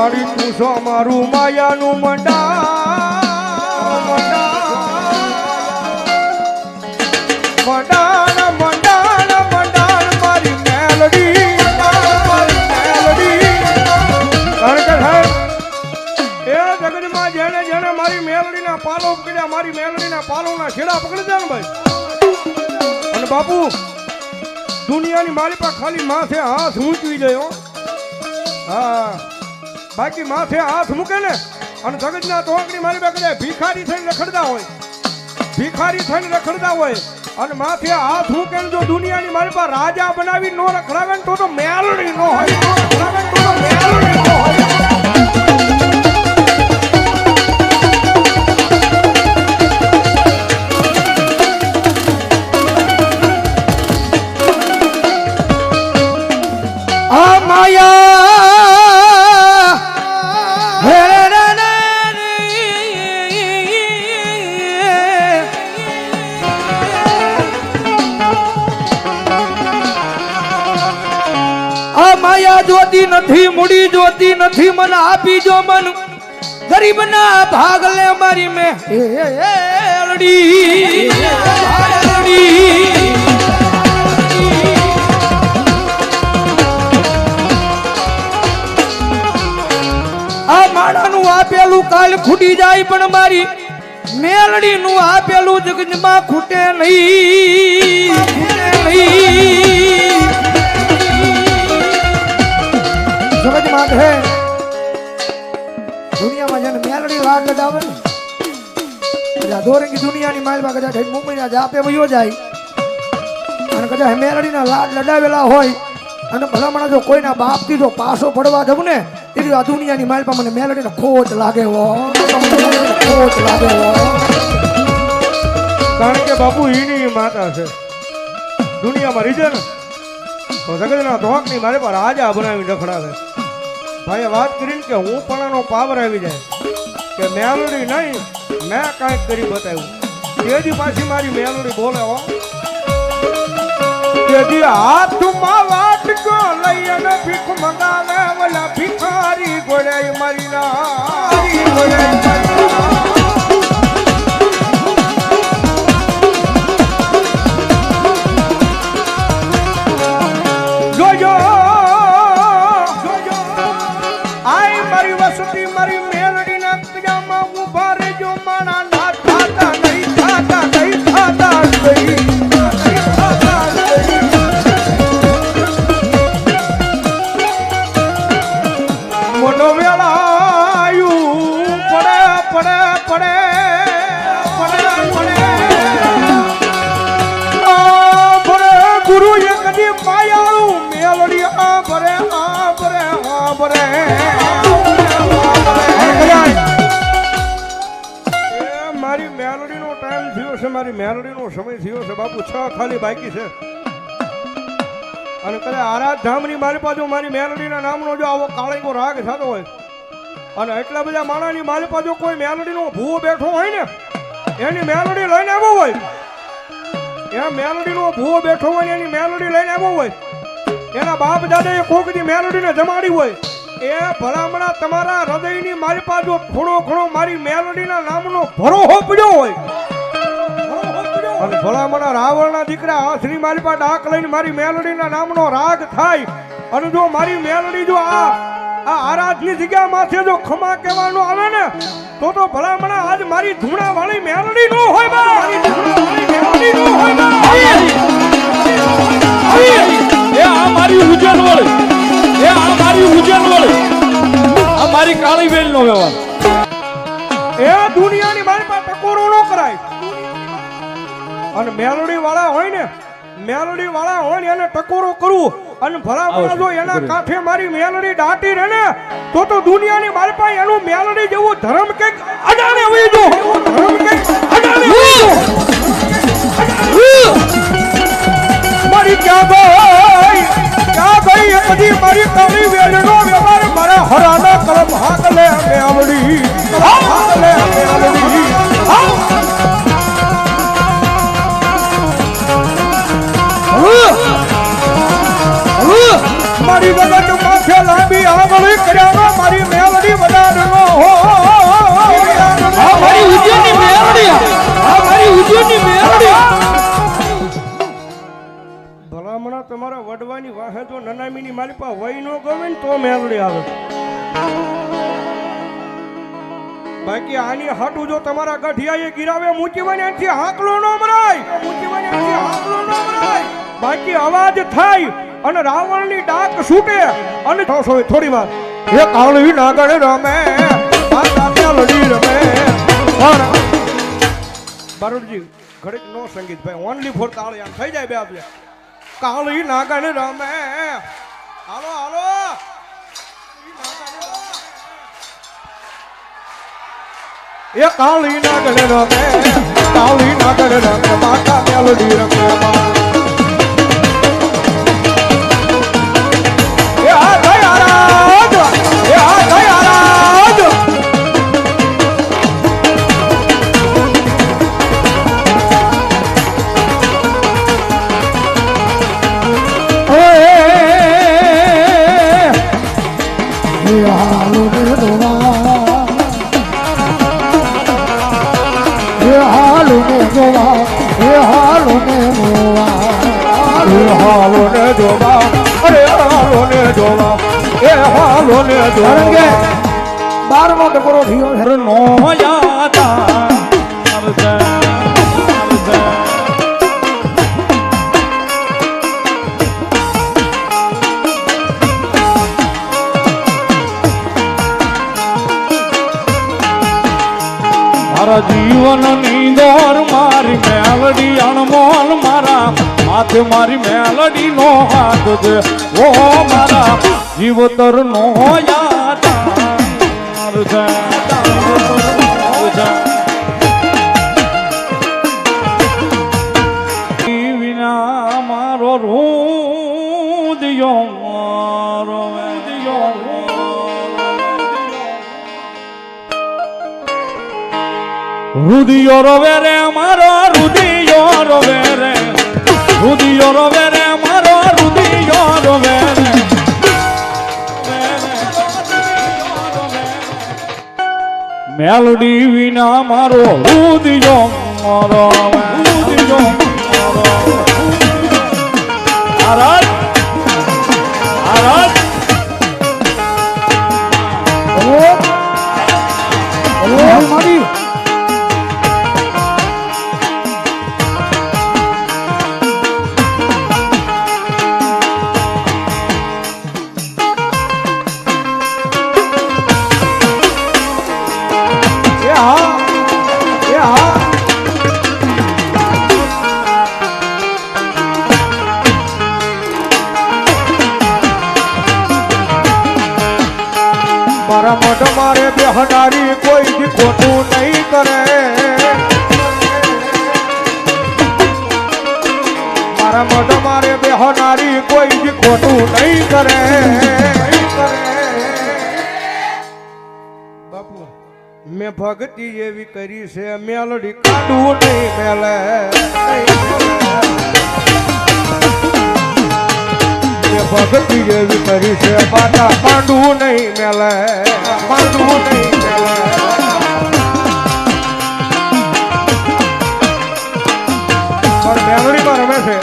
મારી તું છો મારું માયાનું મંડા મારી મેલડીના પાલો પકડ્યા, મારી મેલડીના પાલોના છેડા પકડી ને ભાઈ અને બાપુ, દુનિયાની મારી પાસે ખાલી માથે હાથ ઊંચવી ગયો હો. બાકી માથે હાથ મૂકે ને અને જગતના તોકડી મારી કદાચ ભિખારી થઈને રખડતા હોય. ભિખારી થઈને રખડતા હોય. અને માથે હાથ મૂકે ને જો દુનિયાની મારી પાસે રાજા બનાવી નો રખડાવે ને તો તો મેલડી નો હોય રખડાવે તો મેલડી નો હોય. મૂડી નથી મને આપી જો મન. ગરીબના ભાગ લે મારી મે. આ માણાનું આપેલું કાલ ખૂટી જાય પણ મારી મેલડીનું આપેલું જગજમાં ખૂટે નહીં. ખૂટે નહીં. સમજમાં દુનિયામાં જેને મેલડી લાડ લગાવે ને ધોરંગી દુનિયાની માલમાં કદાચ મુંબઈના જાપે વયો જાય, અને કદાચ મેલડીના લાડ લડાવેલા હોય, અને ભલામણ જો કોઈના બાપથી જો પાસો પડવા જવું ને તેથી આ દુનિયાની માલપા મને મેલડીને ખોટ લાગે હો. ખોટ લાગે કારણ કે બાપુ, ઈની માતા છે. દુનિયામાં રીજે ને જગતના ધોકની મારે પર રાજા બનાવી રખડાવે. ભાઈએ વાત કરીને કે હું પણ પાવર આવી જાય. કે મેલોડી નહીં, મેં કાંઈક કરી બતાવ્યું. તેજી પાછી મારી મેલોડી બોલે હો. તેજી હાથમાં વાટકો લઈ અને ભીખ મંગાવે ઓલા ભિખારી ગોળે મારી ના ગોળે છે મારી મેલડીનો સમય થયો છે. બાપુ, છ ખાલી બાકી છે. અને કદાચ આરાધ ધામની મારી પાછું મારી મેલડીના નામનો જો આવો કાળીકો રાગ થતો હોય, અને એટલા બધા માણાની મારી પાછું કોઈ મેલડીનો ભૂવો બેઠો હોય ને, એની મેલડી લઈને આવ્યો હોય. એ મેલડીનો ભૂવો બેઠો હોય એની મેલડી લઈને આવ્યો હોય. એના બાપ દાદાએ કોકની મેલોડીને જમાડી હોય. એ ભલામણા તમારા હૃદયની મારી પાછું થોડો ઘણો મારી મેલડીના નામનો ભરો પડ્યો હોય. અને ભલામણા રાવણના દીકરા આશરી મારી પાસે ડાક લઈને મારી મેલડીના નામનો રાગ થાય. અને જો મારી મેલડી જો આ આ આરાધની જગ્યા માથે જો ખમા કહેવાનું આવે ને તો તો ભલામણા આજ મારી ધૂણા વાળી મેલડી નો હોય મારી ધૂણા વાળી મેલોડી નો હોય એ આ મારી ઉજન વળી. એ આ મારી ઉજ્જૈન વળી. આ મારી કાળી વેલ નો વ્યવહાર. એ દુનિયાની મારી પાસે ટકોરો ન કરાય. અને મેલડી વાળા હોય ને મેલડી વાળા હોય ને એને ટકોરો કરવું અને ભલામણા જો એના કાંઠે મારી મેલડી દાટી રહે ને તો તો દુનિયાની મારી પાસે એનું મેલડી જેવું ધર્મ કંઈક અડાણે હોય જો ધર્મ કે અડાણે હોય મારી ક્યાં ભાઈ ક્યાં ભાઈ એ બધી મારી કાળી વેલનો વ્યવહાર મારા હરાના કલમ હાથ લે મેલડી. હાથ લે મેલડી. આવે. બાકી આની હાટું જો તમારા ગઢિયાએ ગિરાવે મૂકીવાની એથી હાકલો ન મરાય. મૂકીવાની એથી હાકલો ન મરાય. બાકી અવાજ થાય અને રાવણની ડાક છૂટે. અને થોડી વાર. એ કાળવી નાગણ રમે લડી રમે. પણ ઘડીક નો સંગીત ભાઈ ઓનલી ફોર તાળી આમ થઈ જાય બે આપણે કાળી નાગણ રમે. હાલો હાલો. એ કાળી નાગણ રમે કાળી નાગણ રમે માતા મેલડી રમે મેલડી અણમોલ મારા, હાથ મારી મેલડી નો હાથ છે. ઓ મારા જીવતર નો રૂદિયો રોવે રે અમારો રુદિયો રોવે રે મારો રુદિયો રોવે રે મેલડી વિના મારો રુદિયો મારો રુદિયો મારો આરાધ આરાધ કરે. મારા મોઢ મારે બેહનારી કોઈ જ ખોટું નહીં કરે. બાપુ, મેં ભક્તિ એવી કરી છે, મેલડી કાઢવું નહીં મેલે. ભક્તિ એવી કરી છે પાટા પાંડવું નહીં મેલે. પાંડવું નહીં મેલે રમે છે.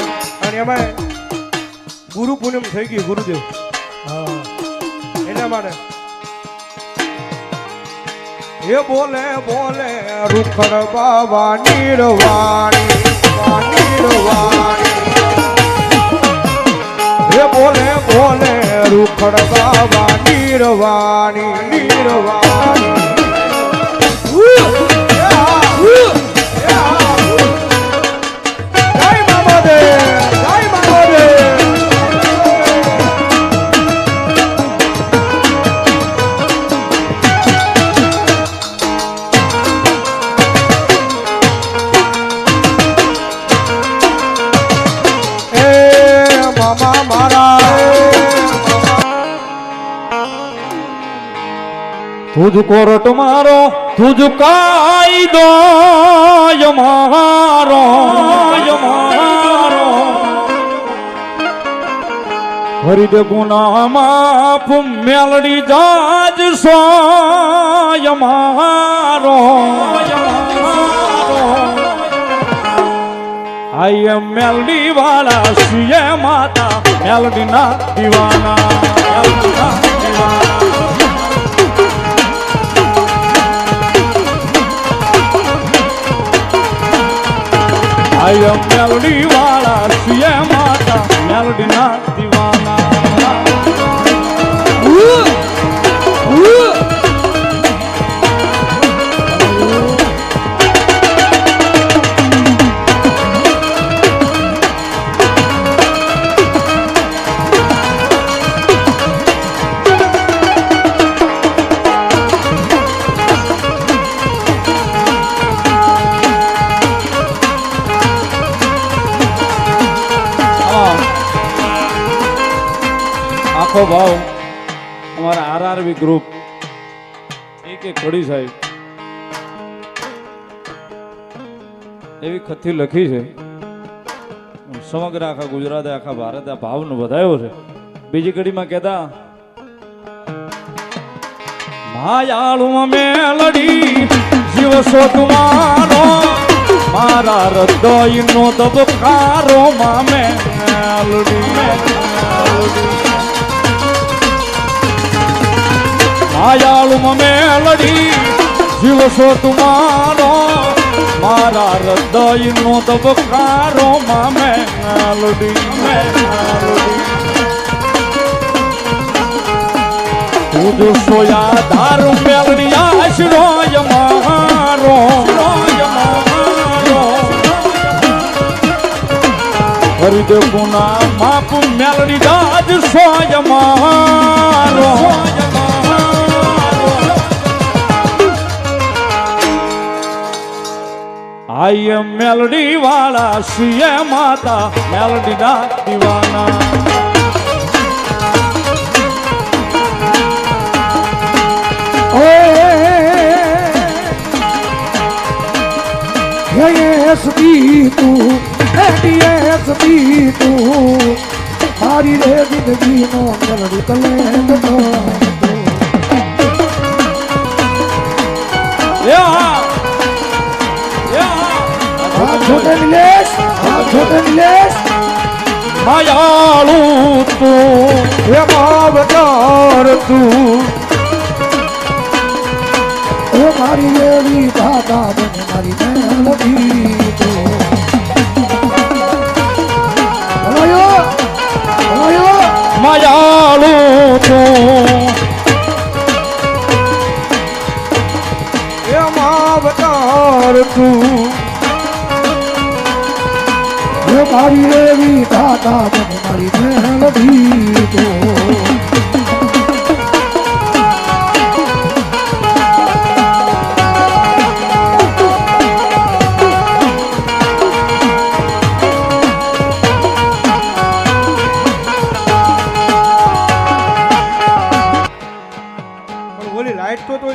અને એમાં ગુરુ પૂનમ થઈ ગઈ, ગુરુદેવ. એના માટે. એ બોલે બોલે, રૂખડ બાબા નીરવાણી નીરવાણી એ બોલે બોલે, રૂખડ બાબા નીરવાણી નીરવાણી તુજ કોરટ મારો તુજ કાયદો મારો મારો હરિદ ગુના માફ મેલડી જાજ સોય મારો. ય મારો આઈ એમ મેલડી વાળા સુય માતા મેલડી ના દીવાના. આય મેલડી વાળા સુય માતા મેલડી ના Ooh. ખથી લખી છે. સમગ્ર આખા ગુજરાતે, આખા ભારતે આ ભાવનો વધાયો છે. બીજી કડીમાં કહેતા, માયાળુમાં મેલડી જીવ સો તુમારો મારા હૃદયનો દબકારો માં મેલડી. માયાળુમાં મેલડી જીવ સો મારા હૃદયનો દબકારો માં મેલડી મેલડી તું સોયા દારૂ મેલડી આશરોય મારો હરિદેવ ગુના માપ મેલડી દાદ સોય મારો આઈ એમ મેલડી વાળા સીએ માતા મેલડી ના દીવાના એસબી તું એસબી તું. મારી રે જિંદગી નો મેલડી તલે યા નિલેશ માયાળુ તું માવતાર તું. એ મારી એવી દાદા બને મારી તું. હલાયો હલાયો તું. મારી રેડી દાદા બને મારી મેલડી દીધો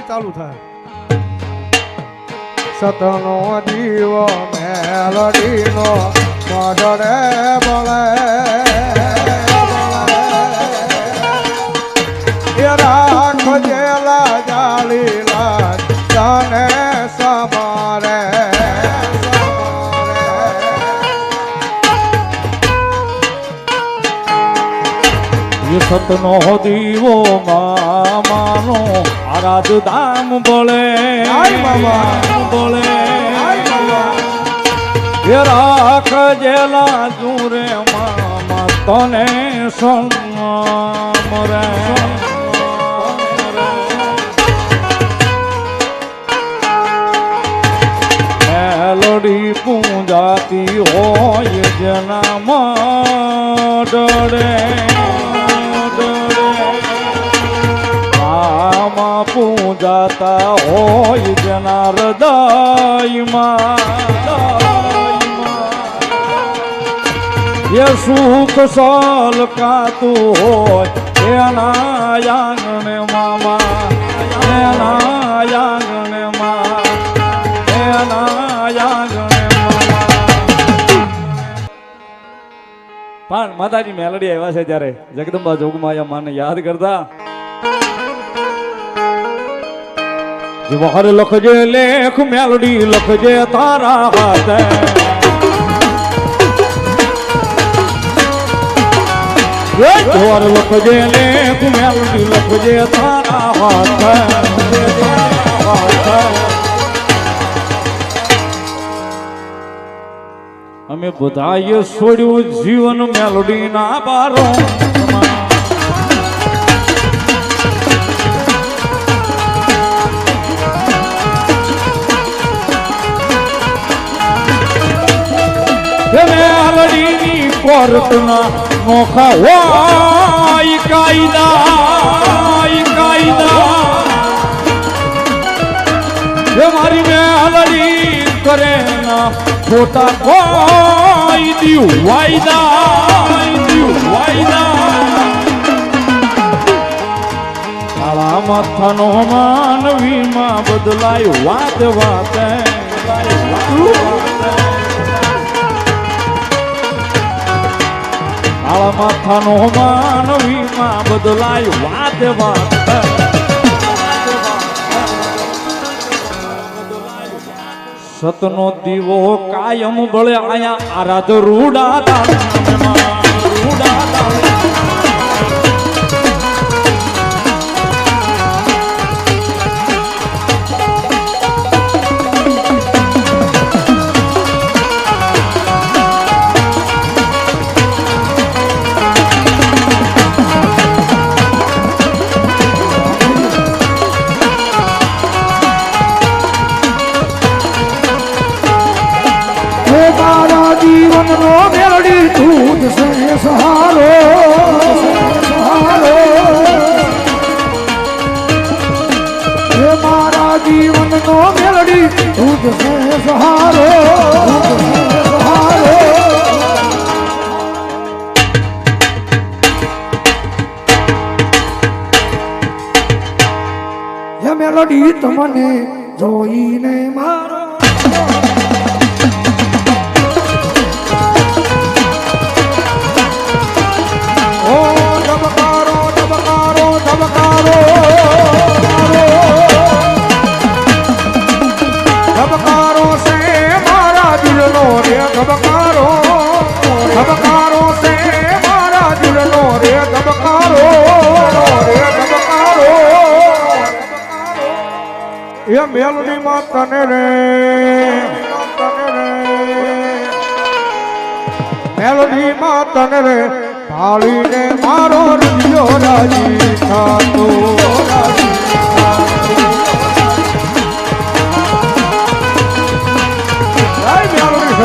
ચાલુ થાય. સતનો જીવ મેલડીનો મઢડે બળે એ રાખ જેલા જાલી લાજ જાને સમારે સતનો દીવો મામાનો આરાધ ધામ બોલે આય એ રાખ જેલા જુરે મામા તને સન્નામ રે. મેલડી પૂંજાતી હોય જનામાં ડરે આમાં પૂજાતા હોય જના હૃદયમાં. એ સુખ સોલ કાતું હોય એના યાંગણે મામા એના યાંગણે મા એના યાંગણે પણ માતાજી મેલડી આવ્યા છે ત્યારે જગદંબા જોગમાયા માને યાદ કરતા. જવાહર લખજે, લેખ મેલડી લખજે, તારા હાથે. ઢોર લખજે ને મેલડી લખજે, તારા હાથ લખજે, તારા હાથ. અમે બધાએ છોડ્યું જીવન મેલોડી ના બારો મેલડીની કોર્ટના નોખા હોય કાયદા કાયદા. હે મારી મેલડી કરે ના ખોટા કોઈ દીવ વાયદા દીવ વાયદા. કાળા માથાનો માનવીમાં બદલાય વાત, વાતે. કાળા માથાનો માનવીમાં બદલાય વાત વાતે સતનો દીવો કાયમ બળે આયા આરાધ રૂડા જીવનનો મેળડી જ છે સહારો સહારો હે મેલોડી તમને જોઈને મારો બેલડી માં તને રે. બેલડી માં તને રે. ભાળી રે મારો રજ્યો રાજી થતો જય બેલડી